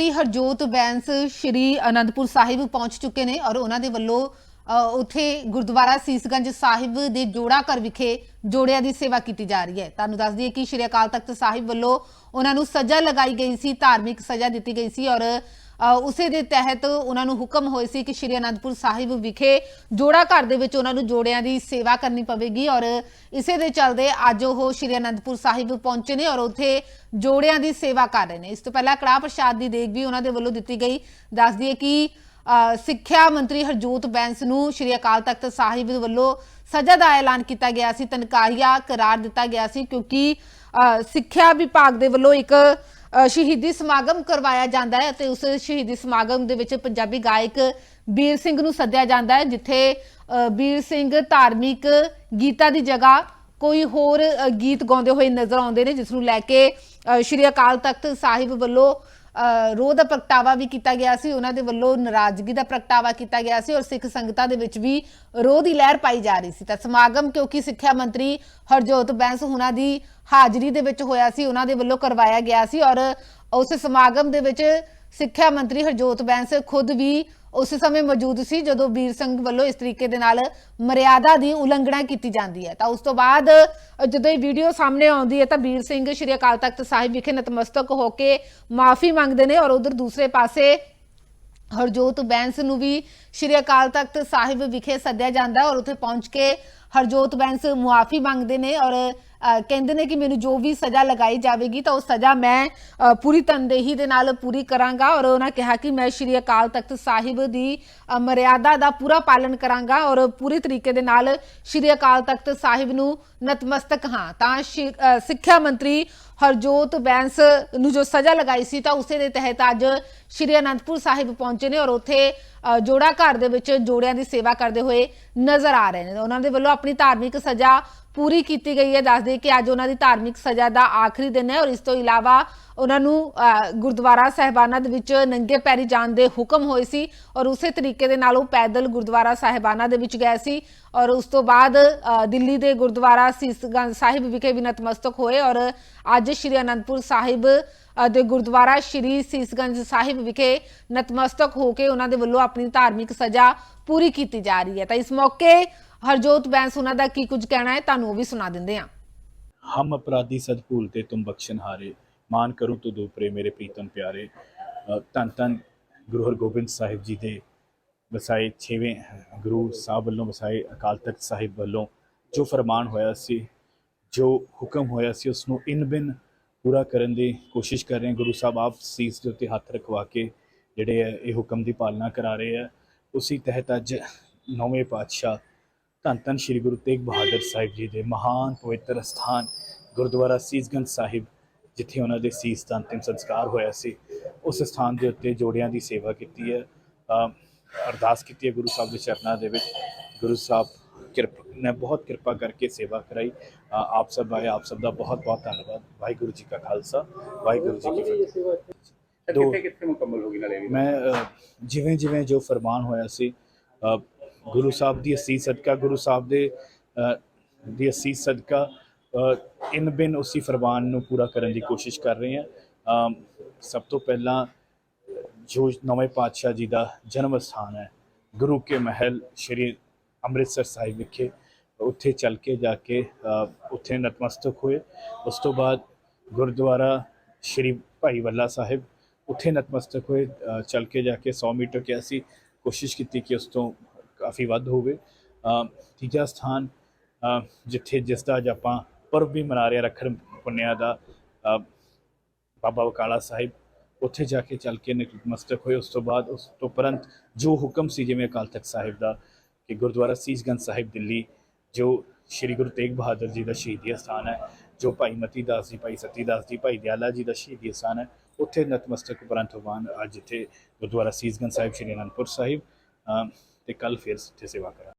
ਸ਼੍ਰੀ ਹਰਜੋਤ ਬੈਂਸ ਸ਼੍ਰੀ ਅਨੰਦਪੁਰ ਸਾਹਿਬ ਪਹੁੰਚ ਚੁੱਕੇ ਨੇ ਔਰ ਉਹਨਾਂ ਦੇ ਵੱਲੋਂ ਅ, ਉੱਥੇ ਗੁਰਦੁਆਰਾ ਸੀਸਗੰਜ ਸਾਹਿਬ ਦੇ ਜੋੜਾ ਘਰ ਵਿਖੇ ਜੋੜਿਆਂ ਦੀ ਸੇਵਾ ਕੀਤੀ ਜਾ ਰਹੀ ਹੈ। ਤੁਹਾਨੂੰ ਦੱਸ ਦਈਏ ਕਿ ਸ਼੍ਰੀ ਅਕਾਲ ਤਖਤ ਸਾਹਿਬ ਵੱਲੋਂ ਉਹਨਾਂ ਨੂੰ ਸਜ਼ਾ ਲਗਾਈ ਗਈ ਸੀ ਧਾਰਮਿਕ ਸਜ਼ਾ ਦਿੱਤੀ ਗਈ ਸੀ ਔਰ ਉਸੇ ਦੇ ਤਹਿਤ ਉਹਨਾਂ ਨੂੰ ਹੁਕਮ ਹੋਏ ਸੀ ਕਿ ਸ਼੍ਰੀ ਅਨੰਦਪੁਰ ਸਾਹਿਬ ਵਿਖੇ ਜੋੜਾ ਘਰ ਦੇ ਵਿੱਚ ਉਹਨਾਂ ਨੂੰ ਜੋੜਿਆਂ ਦੀ ਸੇਵਾ ਕਰਨੀ ਪਵੇਗੀ ਔਰ ਇਸੇ ਦੇ ਚੱਲਦੇ ਅੱਜ ਉਹ ਸ਼੍ਰੀ ਅਨੰਦਪੁਰ ਸਾਹਿਬ ਪਹੁੰਚੇ ਨੇ ਔਰ ਉੱਥੇ ਜੋੜਿਆਂ ਦੀ ਸੇਵਾ ਕਰ ਰਹੇ ਨੇ। ਇਸ ਤੋਂ ਪਹਿਲਾਂ ਕੜਾਹ ਪ੍ਰਸ਼ਾਦ ਦੀ ਦੇਗ ਵੀ ਉਹਨਾਂ ਦੇ ਵੱਲੋਂ ਦਿੱਤੀ ਗਈ। ਦੱਸ ਦਈਏ ਕਿ ਅ, ਸਿੱਖਿਆ ਮੰਤਰੀ ਹਰਜੋਤ ਬੈਂਸ ਨੂੰ ਸ਼੍ਰੀ ਅਕਾਲ ਤਖਤ ਸਾਹਿਬ ਵੱਲੋਂ ਸਜ਼ਾ ਦਾ ਐਲਾਨ ਕੀਤਾ ਗਿਆ ਸੀ ਤਨਕਾਹੀਆ ਕਰਾਰ ਦਿੱਤਾ ਗਿਆ ਸੀ ਕਿਉਂਕਿ ਅ, ਸਿੱਖਿਆ ਵਿਭਾਗ ਦੇ ਵੱਲੋਂ ਇੱਕ ਸ਼ਹੀਦੀ ਸਮਾਗਮ ਕਰਵਾਇਆ ਜਾਂਦਾ ਹੈ ਅਤੇ ਉਸ ਸ਼ਹੀਦੀ ਸਮਾਗਮ ਦੇ ਵਿੱਚ ਪੰਜਾਬੀ ਗਾਇਕ ਵੀਰ ਸਿੰਘ ਨੂੰ ਸੱਦਿਆ ਜਾਂਦਾ ਹੈ ਜਿੱਥੇ ਅ, ਵੀਰ ਸਿੰਘ ਧਾਰਮਿਕ ਗੀਤਾਂ ਦੀ ਜਗ੍ਹਾ ਕੋਈ ਹੋਰ ਗੀਤ ਗਾਉਂਦੇ ਹੋਏ ਨਜ਼ਰ ਆਉਂਦੇ ਨੇ ਜਿਸ ਨੂੰ ਲੈ ਕੇ ਸ਼੍ਰੀ ਅਕਾਲ ਤਖਤ ਸਾਹਿਬ ਵੱਲੋਂ ਰੋਹ ਦਾ ਪ੍ਰਗਟਾਵਾ ਵੀ ਕੀਤਾ ਗਿਆ ਸੀ, ਉਹਨਾਂ ਦੇ ਵੱਲੋਂ ਨਾਰਾਜ਼ਗੀ ਦਾ ਪ੍ਰਗਟਾਵਾ ਕੀਤਾ ਗਿਆ ਸੀ ਔਰ ਸਿੱਖ ਸੰਗਤਾਂ ਦੇ ਵਿੱਚ ਵੀ ਰੋਹ ਦੀ ਲਹਿਰ ਪਾਈ ਜਾ ਰਹੀ ਸੀ। ਤਾਂ ਸਮਾਗਮ ਕਿਉਂਕਿ ਸਿੱਖਿਆ ਮੰਤਰੀ ਹਰਜੋਤ ਬੈਂਸ ਉਹਨਾਂ ਦੀ ਹਾਜ਼ਰੀ ਦੇ ਵਿੱਚ ਹੋਇਆ ਸੀ, ਉਹਨਾਂ ਦੇ ਵੱਲੋਂ ਕਰਵਾਇਆ ਗਿਆ ਸੀ ਔਰ ਉਸ ਸਮਾਗਮ ਦੇ ਵਿੱਚ ਸਿੱਖਿਆ ਮੰਤਰੀ ਹਰਜੋਤ ਬੈਂਸ ਖੁਦ ਵੀ ਉਸ ਸਮੇਂ ਮੌਜੂਦ ਸੀ ਜਦੋਂ ਵੀਰ ਸਿੰਘ ਵੱਲੋਂ ਇਸ ਤਰੀਕੇ ਦੇ ਨਾਲ ਮਰਿਆਦਾ ਦੀ ਉਲੰਘਣਾ ਕੀਤੀ ਜਾਂਦੀ ਹੈ। ਤਾਂ ਉਸ ਤੋਂ ਬਾਅਦ ਜਦੋਂ ਇਹ ਵੀਡੀਓ ਸਾਹਮਣੇ ਆਉਂਦੀ ਹੈ ਤਾਂ ਵੀਰ ਸਿੰਘ ਸ਼੍ਰੀ ਅਕਾਲ ਤਖਤ ਸਾਹਿਬ ਵਿਖੇ ਨਤਮਸਤਕ ਹੋ ਕੇ ਮਾਫੀ ਮੰਗਦੇ ਨੇ ਔਰ ਉਧਰ ਦੂਸਰੇ ਪਾਸੇ ਹਰਜੋਤ ਬੈਂਸ ਨੂੰ ਵੀ ਸ਼੍ਰੀ ਅਕਾਲ ਤਖਤ ਸਾਹਿਬ ਵਿਖੇ ਸੱਦਿਆ ਜਾਂਦਾ ਔਰ ਉੱਥੇ ਪਹੁੰਚ ਕੇ ਹਰਜੋਤ ਬੈਂਸ ਮੁਆਫੀ ਮੰਗਦੇ ਨੇ ਔਰ ਕਹਿੰਦੇ ਨੇ ਕਿ ਮੈਨੂੰ ਜੋ ਵੀ ਸਜ਼ਾ ਲਗਾਈ ਜਾਵੇਗੀ ਤਾਂ ਉਹ ਸਜ਼ਾ ਮੈਂ ਪੂਰੀ ਤਨਦੇਹੀ ਦੇ ਨਾਲ ਪੂਰੀ ਕਰਾਂਗਾ ਔਰ ਉਹਨਾਂ ਕਿਹਾ ਕਿ ਮੈਂ ਸ਼੍ਰੀ ਅਕਾਲ ਤਖਤ ਸਾਹਿਬ ਦੀ ਮਰਿਆਦਾ ਦਾ ਪੂਰਾ ਪਾਲਣ ਕਰਾਂਗਾ ਔਰ ਪੂਰੇ ਤਰੀਕੇ ਦੇ ਨਾਲ ਸ਼੍ਰੀ ਅਕਾਲ ਤਖਤ ਸਾਹਿਬ ਨੂੰ ਨਤਮਸਤਕ ਹਾਂ। ਤਾਂ ਸ਼੍ਰੀ- ਸਿੱਖਿਆ ਮੰਤਰੀ ਹਰਜੋਤ ਬੈਂਸ ਨੂੰ ਜੋ ਸਜ਼ਾ ਲਗਾਈ ਸੀ ਤਾਂ ਉਸੇ ਦੇ ਤਹਿਤ ਅੱਜ ਸ਼੍ਰੀ ਅਨੰਦਪੁਰ ਸਾਹਿਬ ਪਹੁੰਚੇ ਨੇ ਔਰ ਉੱਥੇ ਜੋੜਾ ਘਰ ਦੇ ਵਿੱਚ ਜੋੜਿਆਂ ਦੀ ਸੇਵਾ ਕਰਦੇ ਹੋਏ ਨਜ਼ਰ ਆ ਰਹੇ ਨੇ। ਉਹਨਾਂ ਦੇ ਵੱਲੋਂ ਆਪਣੀ ਧਾਰਮਿਕ ਸਜ਼ਾ ਪੂਰੀ ਕੀਤੀ ਗਈ ਹੈ। ਦੱਸਦੇ ਕਿ ਅੱਜ ਉਹਨਾਂ ਦੀ ਧਾਰਮਿਕ ਸਜ਼ਾ ਦਾ ਆਖਰੀ ਦਿਨ ਹੈ ਔਰ ਇਸ ਤੋਂ ਇਲਾਵਾ ਉਹਨਾਂ ਨੂੰ ਗੁਰਦੁਆਰਾ ਸਾਹਿਬਾਨਾਂ ਦੇ ਵਿੱਚ ਨੰਗੇ ਪੈਰੀ ਜਾਣ ਦੇ ਹੁਕਮ ਹੋਏ ਸੀ ਔਰ ਉਸੇ ਤਰੀਕੇ ਦੇ ਨਾਲ ਉਹ ਪੈਦਲ ਗੁਰਦੁਆਰਾ ਸਾਹਿਬਾਨਾਂ ਦੇ ਵਿੱਚ ਗਏ ਸੀ ਔਰ ਉਸ ਤੋਂ ਬਾਅਦ ਦਿੱਲੀ ਦੇ ਗੁਰਦੁਆਰਾ ਸੀਸਗੰਜ ਸਾਹਿਬ ਵਿਖੇ ਵੀ ਨਤਮਸਤਕ ਹੋਏ ਔਰ ਅੱਜ ਸ਼੍ਰੀ ਅਨੰਦਪੁਰ ਸਾਹਿਬ ਦੇ ਗੁਰਦੁਆਰਾ ਸ਼੍ਰੀ ਸੀਸਗੰਜ ਸਾਹਿਬ ਵਿਖੇ ਨਤਮਸਤਕ ਹੋ ਕੇ ਉਹਨਾਂ ਦੇ ਵੱਲੋਂ ਆਪਣੀ ਧਾਰਮਿਕ ਸਜ਼ਾ ਪੂਰੀ ਕੀਤੀ ਜਾ ਰਹੀ ਹੈ। ਤਾਂ ਇਸ ਮੌਕੇ ਹਰਜੋਤ ਬੈਂਸ ਉਹਨਾਂ ਦਾ ਕੀ ਕੁਝ ਕਹਿਣਾ ਹੈ? ਤੁਹਾਨੂੰ ਉਹ ਵੀ ਸੁਣਾ ਦਿੰਦੇ ਹਾਂ। ਹਮ ਅਪਰਾਧੀ ਸਦ ਭੂਲਤੇ ਤੁਮ ਬਖਸ਼ਨ ਹਾਰੇ। ਮਾਨ ਕਰੂੰ ਤੂੰ ਦੂਪਰੇ ਮੇਰੇ ਪ੍ਰੀਤਮ ਪਿਆਰੇ। ਅ, ਧੰਨ ਧੰਨ ਗੁਰੂ ਹਰਗੋਬਿੰਦ ਸਾਹਿਬ ਜੀ ਦੇ ਵਸਾਏ 6ਵੇਂ ਗੁਰੂ ਸਾਹਿਬ ਵੱਲੋਂ ਵਸਾਏ ਅਕਾਲ ਤਖਤ ਸਾਹਿਬ ਵੱਲੋਂ ਜੋ ਫਰਮਾਨ ਹੋਇਆ ਸੀ ਜੋ ਹੁਕਮ ਹੋਇਆ ਸੀ ਉਸ ਨੂੰ ਇਨ ਬਿਨ ਪੂਰਾ ਕਰਨ ਦੀ ਕੋਸ਼ਿਸ਼ ਕਰ ਰਹੇ ਹਾਂ। ਗੁਰੂ ਸਾਹਿਬ ਆਪ ਸੀਸ ਦੇ ਉੱਤੇ ਹੱਥ ਰਖਵਾ ਕੇ ਜਿਹੜੇ ਹੈ ਇਹ ਹੁਕਮ ਦੀ ਪਾਲਣਾ ਕਰਾ ਰਹੇ ਆ। ਉਸੇ ਤਹਿਤ ਅੱਜ ਨੌਵੇਂ ਪਾਤਸ਼ਾਹ ਧੰਨ ਧੰਨ ਸ੍ਰੀ ਗੁਰੂ ਤੇਗ ਬਹਾਦਰ ਸਾਹਿਬ ਜੀ ਦੇ ਮਹਾਨ ਪਵਿੱਤਰ ਸਥਾਨ ਗੁਰਦੁਆਰਾ ਸੀਸਗੰਜ ਸਾਹਿਬ ਜਿੱਥੇ ਉਹਨਾਂ ਦੇ ਸੀਸ ਦਾ ਅੰਤਿਮ ਸੰਸਕਾਰ ਹੋਇਆ ਸੀ। ਉਸ ਸਥਾਨ ਦੇ ਉੱਤੇ ਜੋੜਿਆਂ ਦੀ ਸੇਵਾ ਕੀਤੀ ਹੈ। ਅਰਦਾਸ ਕੀਤੀ ਹੈ ਗੁਰੂ ਸਾਹਿਬ ਦੇ ਚਰਨਾਂ ਦੇ ਵਿੱਚ। ਗੁਰੂ ਸਾਹਿਬ ਕਿਰਪਾ ਨੇ ਬਹੁਤ ਕਿਰਪਾ ਕਰਕੇ ਸੇਵਾ ਕਰਾਈ। ਆਪ ਸਭ ਆਏ ਆਪ ਸਭ ਦਾ ਬਹੁਤ ਬਹੁਤ ਧੰਨਵਾਦ। ਵਾਹਿਗੁਰੂ ਜੀ ਕਾ ਖਾਲਸਾ ਵਾਹਿਗੁਰੂ ਜੀ ਕੀ ਫਤਿਹ। ਕਿੱਥੇ ਕਿੱਥੇ ਮੁਕੰਮਲ ਹੋ ਗਈ ਨਾਲੇ? ਮੈਂ ਜਿਵੇਂ ਜਿਵੇਂ ਜੋ ਫਰਮਾਨ ਹੋਇਆ ਸੀ ਗੁਰੂ ਸਾਹਿਬ ਦੀ ਅਸੀਸ ਸਦਕਾ, ਗੁਰੂ ਸਾਹਿਬ ਦੇ ਦੀ ਅਸੀਸ ਸਦਕਾ ਇਨ ਬਿਨ ਉਸੇ ਫਰਮਾਨ ਨੂੰ ਪੂਰਾ ਕਰਨ ਦੀ ਕੋਸ਼ਿਸ਼ ਕਰ ਰਹੇ ਹਾਂ। ਸਭ ਤੋਂ ਪਹਿਲਾਂ ਜੋ ਨਵੇਂ ਪਾਤਸ਼ਾਹ ਜੀ ਦਾ ਜਨਮ ਸਥਾਨ ਹੈ, ਗੁਰੂ ਕੇ ਮਹਿਲ ਸ਼੍ਰੀ ਅੰਮ੍ਰਿਤਸਰ ਸਾਹਿਬ ਵਿਖੇ, ਉੱਥੇ ਚੱਲ ਕੇ ਜਾ ਕੇ ਉੱਥੇ ਨਤਮਸਤਕ ਹੋਏ। ਉਸ ਤੋਂ ਬਾਅਦ ਗੁਰਦੁਆਰਾ ਸ਼੍ਰੀ ਭਾਈ ਵੱਲਾ ਸਾਹਿਬ, ਉੱਥੇ ਨਤਮਸਤਕ ਹੋਏ। ਚੱਲ ਕੇ ਜਾ ਕੇ 100 ਮੀਟਰ ਕਿਹਾ ਸੀ, ਕੋਸ਼ਿਸ਼ ਕੀਤੀ ਕਿ ਉਸ ਤੋਂ ਕਾਫੀ ਵੱਧ ਹੋਵੇ। ਤੀਜਾ ਸਥਾਨ ਜਿੱਥੇ ਜਿਸ ਦਾ ਅੱਜ ਆਪਾਂ ਪਰਵ ਵੀ ਮਨਾ ਰਹੇ ਹਾਂ, ਰੱਖੜ ਪੁੰਨਿਆ ਦਾ ਬਾਬਾ ਬਕਾਲਾ ਸਾਹਿਬ, ਉੱਥੇ ਜਾ ਕੇ ਚੱਲ ਕੇ ਨਤਮਸਤਕ ਹੋਏ। ਉਸ ਤੋਂ ਬਾਅਦ ਉਸ ਤੋਂ ਉਪਰੰਤ ਜੋ ਹੁਕਮ ਸੀ, ਜਿਵੇਂ ਅਕਾਲ ਤਖਤ ਸਾਹਿਬ ਦਾ, ਕਿ ਗੁਰਦੁਆਰਾ ਸੀਸਗੰਜ ਸਾਹਿਬ ਦਿੱਲੀ, ਜੋ ਸ੍ਰੀ ਗੁਰੂ ਤੇਗ ਬਹਾਦਰ ਜੀ ਦਾ ਸ਼ਹੀਦੀ ਸਥਾਨ ਹੈ, ਜੋ ਭਾਈ ਮਤੀ ਦਾਸ ਜੀ, ਭਾਈ ਸਤੀ ਦਾਸ ਜੀ, ਭਾਈ ਦਿਆਲਾ ਜੀ ਦਾ ਸ਼ਹੀਦੀ ਸਥਾਨ ਹੈ, ਉੱਥੇ ਨਤਮਸਤਕ ਉਪਰੰਤ ਹੋਵਾਨ ਅੱਜ ਇੱਥੇ ਗੁਰਦੁਆਰਾ ਸੀਸਗੰਜ ਸਾਹਿਬ, ਸ੍ਰੀ ਅਨੰਦਪੁਰ ਸਾਹਿਬ ਤੇ ਕੱਲ ਫਿਰ ਇੱਥੇ ਸੇਵਾ ਕਰਾਂ